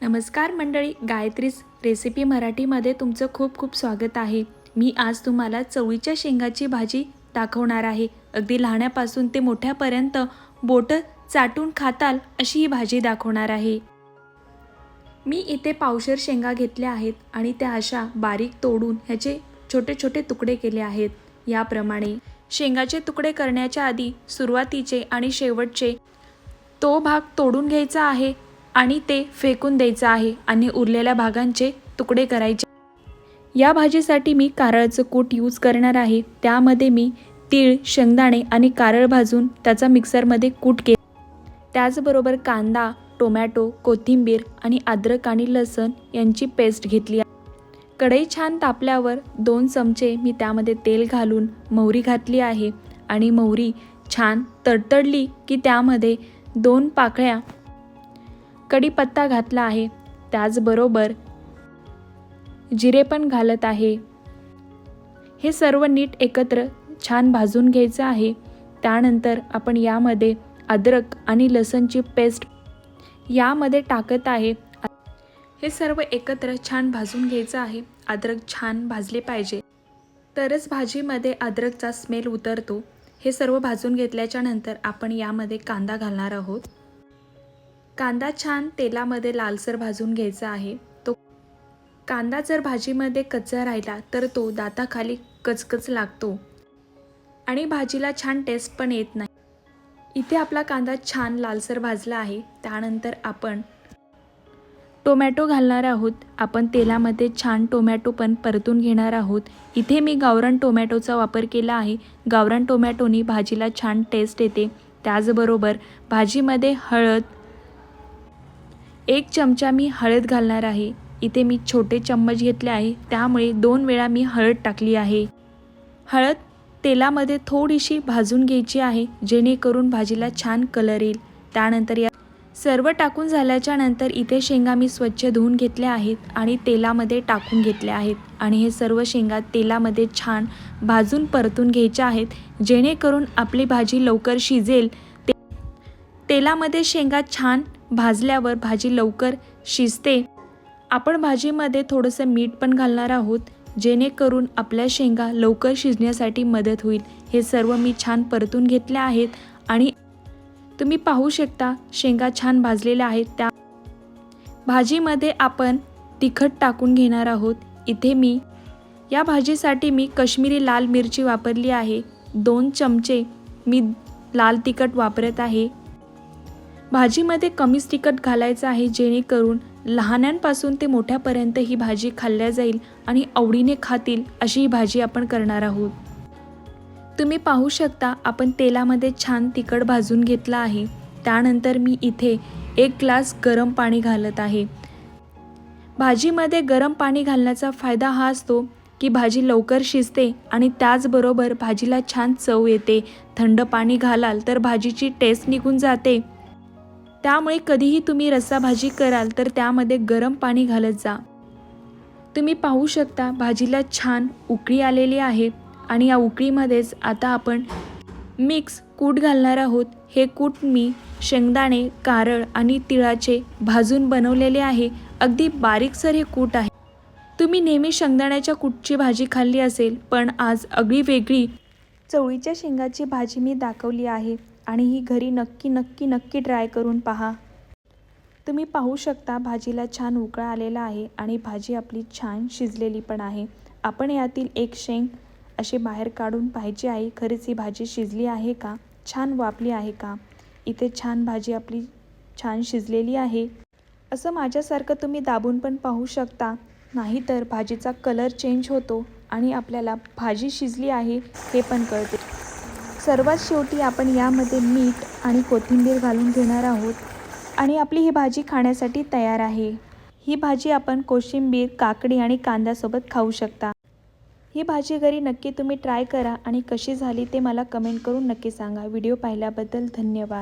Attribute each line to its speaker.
Speaker 1: नमस्कार मंडळी गायत्रीज रेसिपी मराठीमध्ये तुमचं खूप खूप स्वागत आहे. मी आज तुम्हाला चवळीच्या शेंगाची भाजी दाखवणार आहे. अगदी लहाण्यापासून ते मोठ्यापर्यंत बोटं चाटून खाताल अशी ही भाजी दाखवणार आहे. मी इथे पावशर शेंगा घेतल्या आहेत आणि त्या अशा बारीक तोडून ह्याचे छोटे छोटे तुकडे केले आहेत. याप्रमाणे शेंगाचे तुकडे करण्याच्या आधी सुरुवातीचे आणि शेवटचे तो भाग तोडून घ्यायचा आहे. आणि ते फेकून द्यायचं आहे आणि उरलेल्या भागांचे तुकडे करायचे. या भाजीसाठी मी कारळचं कूट यूज करणार आहे. त्यामध्ये मी तीळ शेंगदाणे आणि कारळ भाजून त्याचा मिक्सरमध्ये कूट के त्याचबरोबर कांदा टोमॅटो कोथिंबीर आणि अद्रक आणि लसण यांची पेस्ट घेतली आहे. कढई छान तापल्यावर दोन चमचे मी त्यामध्ये तेल घालून मोहरी घातली आहे आणि मोहरी छान तडतडली की त्यामध्ये दोन पाकळ्या कढीपत्ता घातला आहे. त्याचबरोबर जिरे पण घालत आहे. हे सर्व नीट एकत्र छान भाजून घ्यायचं आहे. त्यानंतर आपण यामध्ये अद्रक आणि लसणची पेस्ट यामध्ये टाकत आहे. हे सर्व एकत्र छान भाजून घ्यायचं आहे. अद्रक छान भाजले पाहिजे. तरच भाजीमध्ये अद्रकचा स्मेल उतरतो. हे सर्व भाजून घेतल्याच्या नंतर आपण यामध्ये कांदा घालणार आहोत. कांदा छान तेलामध्ये लालसर भाजून घ्यायचा आहे. तो कांदा जर भाजीमध्ये कच्चा राहिला तर तो दाताखाली कचकच लागतो. आणि भाजीला छान टेस्ट पण येत नाही. इथे आपला कांदा छान लालसर भाजला आहे. त्यानंतर आपण टोमॅटो घालणार आहोत. आपण तेलामध्ये छान टोमॅटो पण परतून घेणार आहोत. इथे मी गावरान टोमॅटोचा वापर केला आहे. गावरान टोमॅटोनी भाजीला छान टेस्ट येते. त्याचबरोबर भाजीमध्ये हळद एक चमचा मी हळद घालणार आहे. इथे मी छोटे चम्मच घेतले आहे. त्यामुळे दोन वेळा मी हळद टाकली आहे. हळद तेलामध्ये थोडीशी भाजून घ्यायची आहे जेणेकरून भाजीला छान कलर येईल. त्यानंतर या सर्व टाकून झाल्याच्यानंतर इथे शेंगा मी स्वच्छ धुवून घेतल्या आहेत आणि तेलामध्ये टाकून घेतल्या आहेत. आणि हे सर्व शेंगा तेलामध्ये छान भाजून परतून घ्यायच्या आहेत जेणेकरून आपली भाजी लवकर शिजेल. ते तेलामध्ये शेंगा छान भाजल्यावर भाजी लवकर शिजते. आपण भाजीमध्ये थोडंसं मीठ पण घालणार आहोत जेणेकरून आपल्या शेंगा लवकर शिजण्यासाठी मदत होईल. हे सर्व मी छान परतून घेतले आहेत आणि तुम्ही पाहू शकता शेंगा छान भाजलेल्या आहेत. त्या भाजीमध्ये आपण तिखट टाकून घेणार आहोत. इथे मी या भाजीसाठी मी कश्मीरी लाल मिरची वापरली आहे. दोन चमचे मी लाल तिखट वापरत आहे. भाजीमध्ये कमीच तिखट घालायचं आहे जेणेकरून लहानांपासून ते मोठ्यापर्यंत ही भाजी खाल्ल्या जाईल आणि आवडीने खातील अशी ही भाजी आपण करणार आहोत. तुम्ही पाहू शकता आपण तेलामध्ये छान तिखट भाजून घेतला आहे. त्यानंतर मी इथे एक ग्लास गरम पाणी घालत आहे. भाजीमध्ये गरम पाणी घालण्याचा फायदा हा असतो की भाजी लवकर शिजते आणि त्याचबरोबर भाजीला छान चव येते. थंड पाणी घालाल तर भाजीची टेस्ट निघून जाते. त्यामुळे कधीही तुम्ही रस्सा भाजी कराल तर त्यामध्ये गरम पाणी घालत जा. तुम्ही पाहू शकता भाजीला छान उकळी आलेली आहे आणि या उकळीमध्येच आता आपण मिक्स कूट घालणार आहोत. हे कूट मी शेंगदाणे कारळ आणि तिळाचे भाजून बनवलेले आहे. अगदी बारीकसर हे कूट आहे. तुम्ही नेहमी शेंगदाण्याच्या कूटची भाजी खाल्ली असेल पण आज अगदी वेगळी चवळीच्या शेंगाची भाजी मी दाखवली आहे. आणि ही घरी नक्की नक्की नक्की ट्राय करून पहा. तुम्ही पाहू शकता भाजीला छान उकळा आलेला आहे आणि भाजी आपली छान शिजलेली पण आहे. आपण यातील एक शेंग अशी बाहेर काढून पाहायची आहे खरीच ही भाजी शिजली आहे का? छान वापली आहे का? इथे छान भाजी आपली छान शिजलेली आहे. असं माझ्यासारखं तुम्ही दाबून पण पाहू शकता. नाहीतर भाजीचा कलर चेंज होतो आणि आपल्याला भाजी शिजली आहे हे पण कळते. सर्वात शेवटी आपण यामध्ये मीठ आणि कोथिंबीर घालून घेणार आहोत आणि आपली ही भाजी खाण्यासाठी तयार आहे. ही भाजी आपण कोशिंबीर काकडी आणि कांद्यासोबत खाऊ शकता. ही भाजी घरी नक्की तुम्ही ट्राय करा आणि कशी झाली ते मला कमेंट करून नक्की सांगा. व्हिडिओ पाहिल्याबद्दल धन्यवाद.